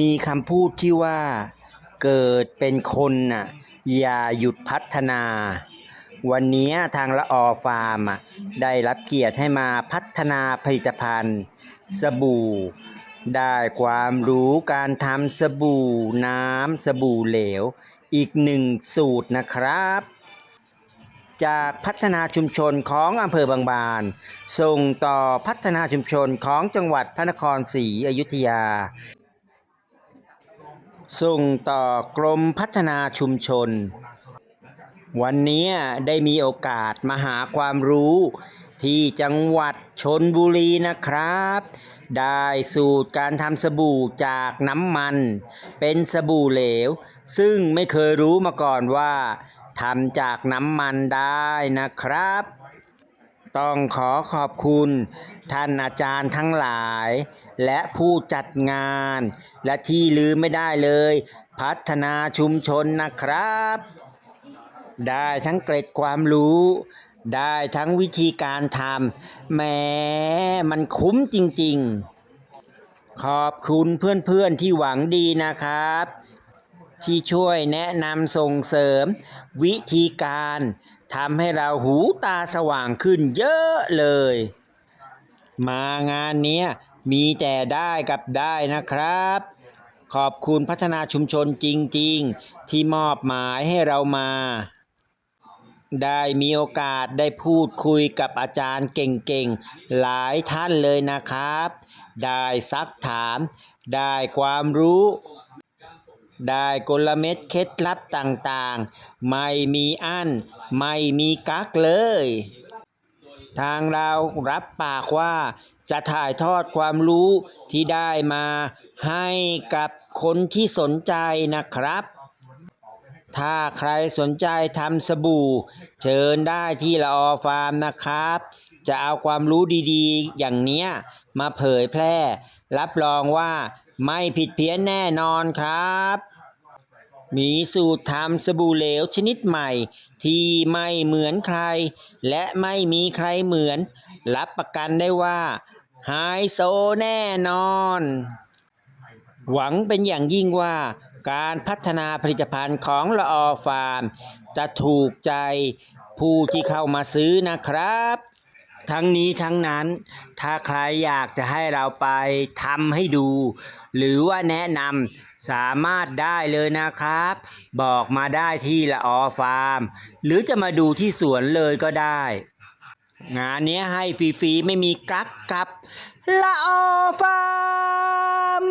มีคำพูดที่ว่าเกิดเป็นคนน่ะอย่าหยุดพัฒนา วันนี้ทางละออฟาร์มอะได้รับเกียรติให้มาพัฒนาผลิตภัณฑ์ สบู่ ได้ความรู้การทำสบู่น้ำสบู่เหลว อีกหนึ่งสูตรนะครับ จากพัฒนาชุมชนของอำเภอบางบาน ส่งต่อพัฒนาชุมชนของจังหวัดพระนครศรีอยุธยา ส่งต่อกรมพัฒนาชุมชน วันนี้ได้มีโอกาสมาหาความรู้ ที่จังหวัดชนบุรีนะครับ ได้สูตรการทำสบู่จากน้ำมัน เป็นสบู่เหลว ซึ่งไม่เคยรู้มาก่อนว่าทำจากน้ำมันได้นะครับ ต้องขอขอบคุณท่านอาจารย์ทั้งหลาย และผู้จัดงาน และที่ลืมไม่ได้เลย พัฒนาชุมชนนะครับ ได้ทั้งเกร็ดความรู้ ได้ทั้งวิธีการทำแหม้มันคุ้มจริง ๆ ขอบคุณเพื่อนๆที่หวังดีนะครับที่ช่วยแนะนำส่งเสริม วิธีการ ทำให้เราหูตาสว่างขึ้นเยอะเลย มางานนี้มีแต่ได้กับได้นะครับ ขอบคุณพัฒนาชุมชนจริง ๆ ที่มอบหมายให้เรามา ได้มีโอกาสได้พูดคุยกับอาจารย์เก่งๆ หลายท่านเลยนะครับ ได้ซักถาม ได้ความรู้ ได้กลเม็ดเคล็ดลับต่างๆ ไม่มีอั้นไม่มีกักเลย ทางเรารับปากว่าจะถ่ายทอดความรู้ที่ได้มาให้กับคนที่สนใจนะครับ ถ้าใครสนใจทำสบู่ เชิญได้ที่ละออฟาร์มนะครับ จะเอาความรู้ดีๆ อย่างเนี้ยมาเผยแพร่ รับรองว่า ไม่ผิดเพี้ยนแน่นอนครับ มีสูตรทำสบู่เหลวชนิดใหม่ ที่ไม่เหมือนใคร และไม่มีใครเหมือน รับประกันได้ว่าไฮโซแน่นอน หวังเป็นอย่างยิ่งว่าการพัฒนาผลิตภัณฑ์ของละออฟาร์ม จะถูกใจผู้ที่เข้ามาซื้อนะครับ ทั้งนี้ทั้งนั้น ถ้าใครอยากจะให้เราไปทำให้ดู หรือว่าแนะนำสามารถได้เลยนะครับ บอกมาได้ที่ละออฟาร์ม หรือจะมาดูที่สวนเลยก็ได้ งานนี้ให้ฟรีๆ ไม่มีกักกับละออฟาร์ม